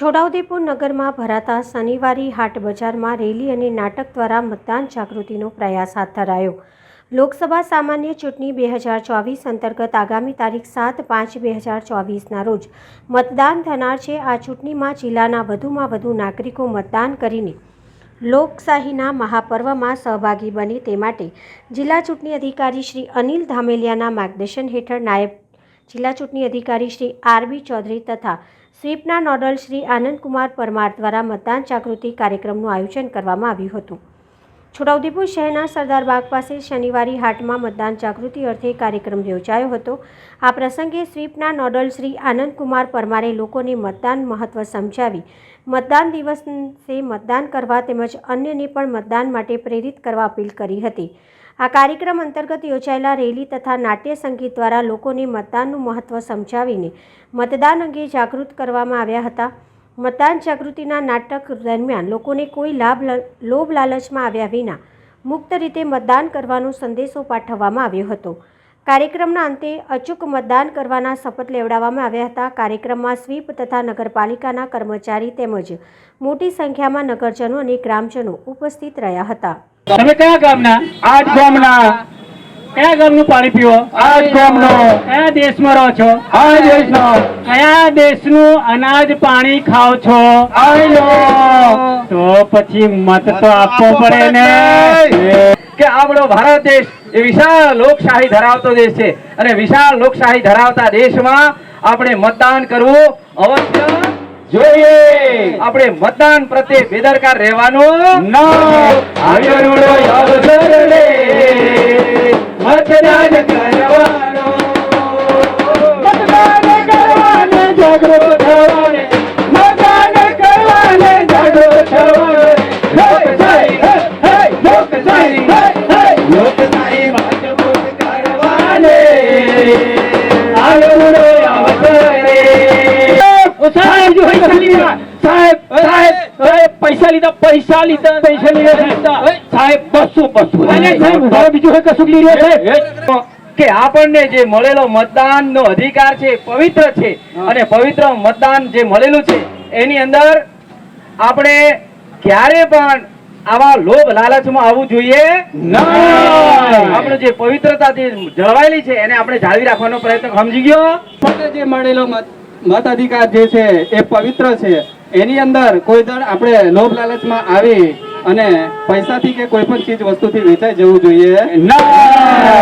છોટાઉદેપુર નગરમાં ભરાતા શનિવારી હાટ બજારમાં રેલી અને નાટક દ્વારા મતદાન જાગૃતિનો પ્રયાસ હાથ ધરાયો. લોકસભા સામાન્ય ચૂંટણી બે હજાર ચોવીસ અંતર્ગત આગામી તારીખ સાત પાંચ બે હજાર ચોવીસના રોજ મતદાન થનાર છે. આ ચૂંટણીમાં જિલ્લાના વધુમાં વધુ નાગરિકો મતદાન કરીને લોકશાહીના મહાપર્વમાં સહભાગી બને તે માટે જિલ્લા ચૂંટણી અધિકારી શ્રી અનિલ ધામેલિયાના માર્ગદર્શન હેઠળ નાયબ જિલ્લા ચૂંટણી અધિકારી શ્રી આરબી ચૌધરી તથા સ્વીપના નોડલ શ્રી આનંદકુમાર પરમાર દ્વારા મતદાન જાગૃતિ કાર્યક્રમનું આયોજન કરવામાં આવ્યું હતું. છોટાઉદેપુર શહેરના સરદાર બાગ પાસે શનિવારી હાટમાં મતદાન જાગૃતિ અર્થે કાર્યક્રમ યોજાયો હતો. આ પ્રસંગે સ્વીપના નોડલ શ્રી આનંદકુમાર પરમારે લોકોને મતદાન મહત્વ સમજાવી, મતદાન દિવસે મતદાન કરવા તેમજ અન્યને પણ મતદાન માટે પ્રેરિત કરવા અપીલ કરી હતી. આ કાર્યક્રમ અંતર્ગત યોજાયેલા રેલી તથા નાટ્ય સંગીત દ્વારા લોકોને મતદાનનું મહત્વ સમજાવીને મતદાન અંગે જાગૃત કરવામાં આવ્યા હતા. મતદાન જાગૃતિના નાટક દરમિયાન લોકોને કોઈ લાભ લોભ લાલચમાં આવ્યા વિના મુક્ત રીતે મતદાન કરવાનો સંદેશો પાઠવવામાં આવ્યો હતો. કાર્યક્રમના અંતે અચૂક મતદાન કરવાના શપથ લેવડાવવામાં આવ્યા હતા. કાર્યક્રમમાં સ્વીપ તથા નગરપાલિકાના કર્મચારી તેમજ મોટી સંખ્યામાં નગરજનો અને ગ્રામજનો ઉપસ્થિત રહ્યા હતા. તમે કયા ગામના? આજ ગામના. કયા ગામનું પાણી પીવો. આ ગામનો. કયા દેશમાં રહો છો. આ દેશનો. કયા દેશનું અનાજ પાણી ખાઓ છો. તો પછી મત તો આપવો પડે ને. કે આપણો ભારત દેશ એ વિશાળ લોકશાહી ધરાવતો દેશ છે. અને વિશાળ લોકશાહી ધરાવતા દેશમાં આપણે મતદાન કરવું અવશ્ય જોઈએ. આપણે મતદાન પ્રત્યે બેદરકાર રહેવાનું આગળનો સાહેબ સાહેબ સાહેબ પૈસા લીધા પૈસા લીધા પૈસા લીધા સાહેબ બસો બસો સાહેબ બીજું કઈ કશું લઈ રહ્યા કે આપણને જે મળેલો મતદાન નો અધિકાર છે પવિત્ર છે અને પવિત્ર મતદાન જે મળેલું છે એની અંદર આપણે ક્યારે પણ આવા લોભ લાલચમાં આવવું જોઈએ આપણે જે પવિત્રતા જે જળવાયેલી છે એને આપણે જાળવી રાખવાનો પ્રયત્ન સમજી ગયો જે મળેલો મત મત અધિકાર જે છે એ પવિત્ર છે એની અંદર કોઈ દર આપણે લોભ લાલચમાં આવી અને પૈસાથી કે કોઈ પણ ચીજ વસ્તુથી વેચાઈ જવું જોઈએ. ના!